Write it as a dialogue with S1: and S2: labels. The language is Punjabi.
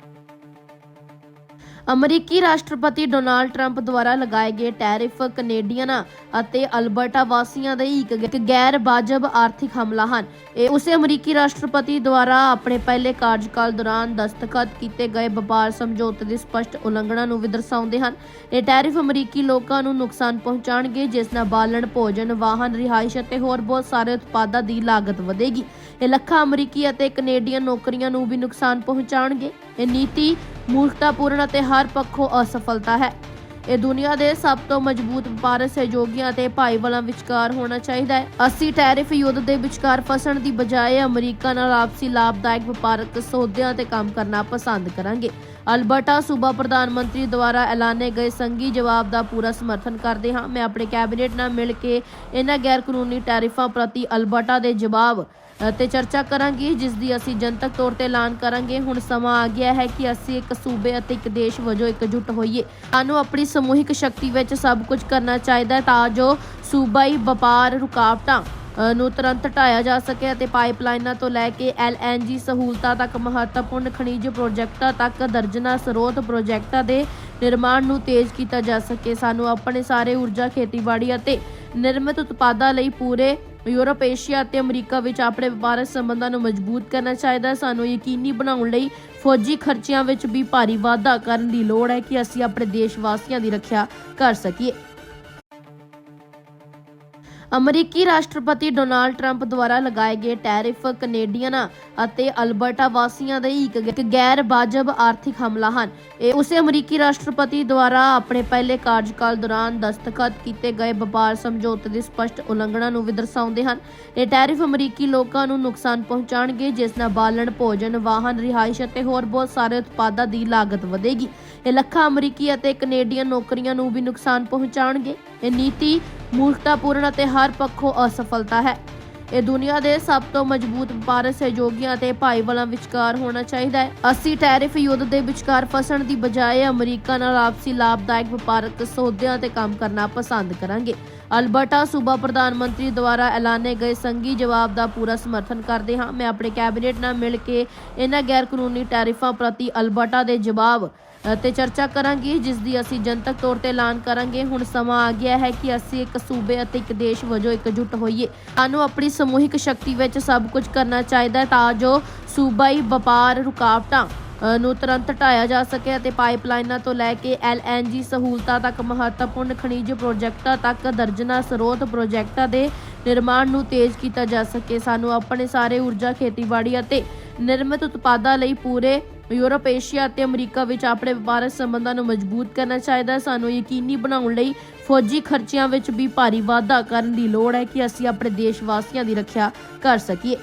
S1: thank you ਅਮਰੀਕੀ ਰਾਸ਼ਟਰਪਤੀ ਡੋਨਾਲਡ ਟਰੰਪ ਦੁਆਰਾ ਲਗਾਏ ਗਏ ਟੈਰਿਫ ਕੈਨੇਡੀਅਨਾਂ ਅਤੇ ਅਲਬਰਟਾ ਵਾਸੀਆਂ ਦੇ ਇੱਕ ਗੈਰ ਵਾਜਬ ਆਰਥਿਕ ਹਮਲਾ ਹਨ। ਇਹ ਉਸੇ ਅਮਰੀਕੀ ਰਾਸ਼ਟਰਪਤੀ ਦੁਆਰਾ ਆਪਣੇ ਪਹਿਲੇ ਕਾਰਜਕਾਲ ਦੌਰਾਨ ਦਸਤਖਤ ਕੀਤੇ ਗਏ ਵਪਾਰ ਸਮਝੌਤੇ ਦੀ ਸਪਸ਼ਟ ਉਲੰਘਣਾ ਨੂੰ ਵੀ ਦਰਸਾਉਂਦੇ ਹਨ। ਇਹ ਟੈਰਿਫ ਅਮਰੀਕੀ ਲੋਕਾਂ ਨੂੰ ਨੁਕਸਾਨ ਪਹੁੰਚਾਉਣਗੇ, ਜਿਸ ਨਾਲ ਬਾਲਣ, ਭੋਜਨ, ਵਾਹਨ, ਰਿਹਾਇਸ਼ ਅਤੇ ਹੋਰ ਬਹੁਤ ਸਾਰੇ ਉਤਪਾਦਾਂ ਦੀ ਲਾਗਤ ਵਧੇਗੀ। ਇਹ ਲੱਖਾਂ ਅਮਰੀਕੀ ਅਤੇ ਕੈਨੇਡੀਅਨ ਨੌਕਰੀਆਂ ਨੂੰ ਵੀ ਨੁਕਸਾਨ ਪਹੁੰਚਾਉਣਗੇ। ਇਹ ਨੀਤੀ ਮੂਰਖਤਾਪੂਰਨ ਅਤੇ ਹਰ ਪੱਖੋਂ ਅਸਫਲਤਾ ਹੈ। ਇਹ ਦੁਨੀਆ ਦੇ ਸਭ ਤੋਂ ਮਜ਼ਬੂਤ ਵਪਾਰਕ ਸਹਿਯੋਗੀਆਂ ਅਤੇ ਭਾਈਵਾਲਾਂ ਵਿਚਕਾਰ ਹੋਣਾ ਚਾਹੀਦਾ ਹੈ। ਅਸੀਂ ਟੈਰਿਫ ਯੁੱਧ ਦੇ ਵਿਚਕਾਰ ਫਸਣ ਦੀ ਬਜਾਏ ਅਮਰੀਕਾ ਨਾਲ ਆਪਸੀ ਲਾਭਦਾਇਕ ਵਪਾਰਕ ਸੌਦਿਆਂ ਤੇ ਕੰਮ ਕਰਨਾ ਪਸੰਦ ਕਰਾਂਗੇ। ਅਲਬਰਟਾ ਸੂਬਾ ਪ੍ਰਧਾਨ ਮੰਤਰੀ ਦੁਆਰਾ ਐਲਾਨੇ ਗਏ ਸੰਘੀ ਜਵਾਬ ਦਾ ਪੂਰਾ ਸਮਰਥਨ ਕਰਦੇ ਹਾਂ। ਮੈਂ ਆਪਣੇ ਕੈਬਨਿਟ ਨਾਲ ਮਿਲ ਕੇ ਇਹਨਾਂ ਗੈਰ ਕਾਨੂੰਨੀ ਟੈਰਿਫਾਂ ਪ੍ਰਤੀ ਅਲਬਰਟਾ ਦੇ ਜਵਾਬ ਤੇ ਚਰਚਾ ਕਰਾਂਗੇ, ਜਿਸ ਦੀ ਅਸੀਂ ਜਨਤਕ ਤੌਰ ਤੇ ਐਲਾਨ ਕਰਾਂਗੇ। ਹੁਣ ਸਮਾਂ ਆ ਗਿਆ ਹੈ ਕਿ ਅਸੀਂ ਇੱਕ ਸੂਬੇ ਅਤੇ ਇੱਕ ਦੇਸ਼ ਵਜੋਂ ਇਕਜੁੱਟ ਹੋਈਏ। ਸਾਨੂੰ ਆਪਣੀ ਸਮੂਹਿਕ ਸ਼ਕਤੀ ਵਿੱਚ ਸਭ ਕੁਝ ਕਰਨਾ ਚਾਹੀਦਾ ਤਾਂ ਜੋ ਸੂਬਾਈ ਵਪਾਰ ਰੁਕਾਵਟਾਂ ਨੂੰ ਤੁਰੰਤ ਹਟਾਇਆ ਜਾ ਸਕੇ ਅਤੇ ਪਾਈਪਲਾਈਨਾਂ ਤੋਂ ਲੈ ਕੇ ਐਲਐਨਜੀ ਸਹੂਲਤਾਂ ਤੱਕ, ਮਹੱਤਵਪੂਰਨ ਖਣਿਜ ਪ੍ਰੋਜੈਕਟਾਂ ਤੱਕ, ਦਰਜਨਾ ਸਰੋਤ ਪ੍ਰੋਜੈਕਟਾਂ ਦੇ ਨਿਰਮਾਣ ਨੂੰ ਤੇਜ਼ ਕੀਤਾ ਜਾ ਸਕੇ। ਸਾਨੂੰ ਆਪਣੇ ਸਾਰੇ ਊਰਜਾ, ਖੇਤੀਬਾੜੀ ਅਤੇ ਨਿਰਮਿਤ ਉਤਪਾਦਾਂ ਲਈ ਪੂਰੇ ਯੂਰਪ, ਏਸ਼ੀਆ ਅਤੇ ਅਮਰੀਕਾ ਵਿੱਚ ਆਪਣੇ ਵਪਾਰਕ ਸੰਬੰਧਾਂ ਨੂੰ ਮਜ਼ਬੂਤ ਕਰਨਾ ਚਾਹੀਦਾ ਹੈ। ਸਾਨੂੰ ਯਕੀਨੀ ਬਣਾਉਣ ਲਈ ਫੌਜੀ ਖਰਚਿਆਂ ਵਿੱਚ ਵੀ ਭਾਰੀ ਵਾਧਾ ਕਰਨ ਦੀ ਲੋੜ ਹੈ ਕਿ ਅਸੀਂ ਆਪਣੇ ਦੇਸ਼ ਵਾਸੀਆਂ ਦੀ ਰੱਖਿਆ ਕਰ ਸਕੀਏ। ਅਮਰੀਕੀ ਰਾਸ਼ਟਰਪਤੀ ਡੋਨਾਲਡ ਟਰੰਪ ਦੁਆਰਾ ਲਗਾਏ ਗਏ ਟੈਰਿਫ ਕੈਨੇਡੀਅਨਾਂ ਅਤੇ ਅਲਬਰਟਾ ਵਾਸੀਆਂ ਦੇ ਇੱਕ ਗੈਰ ਵਾਜਬ ਆਰਥਿਕ ਹਮਲਾ ਹਨ। ਇਹ ਉਸੇ ਅਮਰੀਕੀ ਰਾਸ਼ਟਰਪਤੀ ਦੁਆਰਾ ਆਪਣੇ ਪਹਿਲੇ ਕਾਰਜਕਾਲ ਦੌਰਾਨ ਦਸਤਖਤ ਕੀਤੇ ਗਏ ਵਪਾਰ ਸਮਝੌਤੇ ਦੀ ਸਪਸ਼ਟ ਉਲੰਘਣਾ ਨੂੰ ਵੀ ਦਰਸਾਉਂਦੇ ਹਨ। ਇਹ ਟੈਰਿਫ ਅਮਰੀਕੀ ਲੋਕਾਂ ਨੂੰ ਨੁਕਸਾਨ ਪਹੁੰਚਾਉਣਗੇ, ਜਿਸ ਨਾਲ ਬਾਲਣ, ਭੋਜਨ, ਵਾਹਨ, ਰਿਹਾਇਸ਼ ਅਤੇ ਹੋਰ ਬਹੁਤ ਸਾਰੇ ਉਤਪਾਦਾਂ ਦੀ ਲਾਗਤ ਵਧੇਗੀ। ਇਹ ਲੱਖਾਂ ਅਮਰੀਕੀ ਅਤੇ ਕੈਨੇਡੀਅਨ ਨੌਕਰੀਆਂ ਨੂੰ ਵੀ ਨੁਕਸਾਨ ਪਹੁੰਚਾਉਣਗੇ। ਇਹ ਨੀਤੀ ਮੂਰਖਤਾਪੂਰਨ ਅਤੇ ਹਰ ਪੱਖੋਂ ਅਸਫਲਤਾ ਹੈ। ਇਹ ਦੁਨੀਆ ਦੇ ਸਭ ਤੋਂ ਮਜ਼ਬੂਤ ਵਪਾਰਕ ਸਹਿਯੋਗੀਆਂ ਤੇ ਭਾਈਵਾਲਾਂ ਵਿਚਕਾਰ ਹੋਣਾ ਚਾਹੀਦਾ ਹੈ। ਅਸੀਂ ਟੈਰਿਫ ਯੁੱਧ ਦੇ ਵਿਚਕਾਰ ਫਸਣ ਦੀ ਬਜਾਏ ਅਮਰੀਕਾ ਨਾਲ ਆਪਸੀ ਲਾਭਦਾਇਕ ਵਪਾਰਕ ਸੌਦਿਆਂ ਤੇ ਕੰਮ ਕਰਨਾ ਪਸੰਦ ਕਰਾਂਗੇ। ਅਲਬਰਟਾ ਸੂਬਾ ਪ੍ਰਧਾਨ ਮੰਤਰੀ ਦੁਆਰਾ ਐਲਾਨੇ ਗਏ ਸੰਘੀ ਜਵਾਬ ਦਾ ਪੂਰਾ ਸਮਰਥਨ ਕਰਦੇ ਹਾਂ। ਮੈਂ ਆਪਣੇ ਕੈਬਨਿਟ ਨਾਲ ਮਿਲ ਕੇ ਇਹਨਾਂ ਗੈਰ ਕਾਨੂੰਨੀ ਟੈਰਿਫਾਂ ਪ੍ਰਤੀ ਅਲਬਰਟਾ ਦੇ ਜਵਾਬ ਅ, ਤੇ ਚਰਚਾ ਕਰਾਂਗੇ ਜਿਸ ਦੀ ਅਸੀਂ ਜਨਤਕ ਤੌਰ ਤੇ ਐਲਾਨ ਕਰਾਂਗੇ। ਹੁਣ ਸਮਾਂ ਆ ਗਿਆ ਹੈ ਕਿ ਅਸੀਂ ਇੱਕ ਸੂਬੇ ਅਤੇ ਇੱਕ ਦੇਸ਼ ਵਜੋਂ ਇਕਜੁੱਟ ਹੋਈਏ। ਸਾਨੂੰ ਆਪਣੀ ਸਮੂਹਿਕ ਸ਼ਕਤੀ ਵਿੱਚ ਸਭ ਕੁਝ ਕਰਨਾ ਚਾਹੀਦਾ ਹੈ ਤਾਂ ਜੋ ਸੂਬਾਈ ਵਪਾਰ ਰੁਕਾਵਟਾਂ ਨੂੰ ਤੁਰੰਤ ਹਟਾਇਆ ਜਾ ਸਕੇ ਅਤੇ ਪਾਈਪਲਾਈਨਾਂ ਤੋਂ ਲੈ ਕੇ ਐਲਐਨਜੀ ਸਹੂਲਤਾਂ ਤੱਕ ਮਹੱਤਵਪੂਰਨ ਖਣਿਜ ਪ੍ਰੋਜੈਕਟਾਂ ਤੱਕ ਦਰਜਨਾ ਸਰੋਤ ਪ੍ਰੋਜੈਕਟਾਂ ਦੇ ਨਿਰਮਾਣ ਨੂੰ ਤੇਜ਼ ਕੀਤਾ ਜਾ ਸਕੇ। ਸਾਨੂੰ ਆਪਣੇ ਸਾਰੇ ਊਰਜਾ ਖੇਤੀਬਾੜੀ ਅਤੇ ਨਿਰਮਿਤ ਉਤਪਾਦਾਂ ਲਈ ਪੂਰੇ ਯੂਰਪ, ਏਸ਼ੀਆ ਅਤੇ ਅਮਰੀਕਾ ਵਿੱਚ ਆਪਣੇ ਵਪਾਰਕ ਸੰਬੰਧਾਂ ਨੂੰ ਮਜ਼ਬੂਤ ਕਰਨਾ ਚਾਹੀਦਾ ਸਾਨੂੰ ਯਕੀਨੀ ਬਣਾਉਣ ਲਈ ਫੌਜੀ ਖਰਚਿਆਂ ਵਿੱਚ ਵੀ ਭਾਰੀ ਵਾਧਾ ਕਰਨ ਦੀ ਲੋੜ ਹੈ ਕਿ ਅਸੀਂ ਆਪਣੇ ਦੇਸ਼ ਵਾਸੀਆਂ ਦੀ ਰੱਖਿਆ ਕਰ ਸਕੀਏ।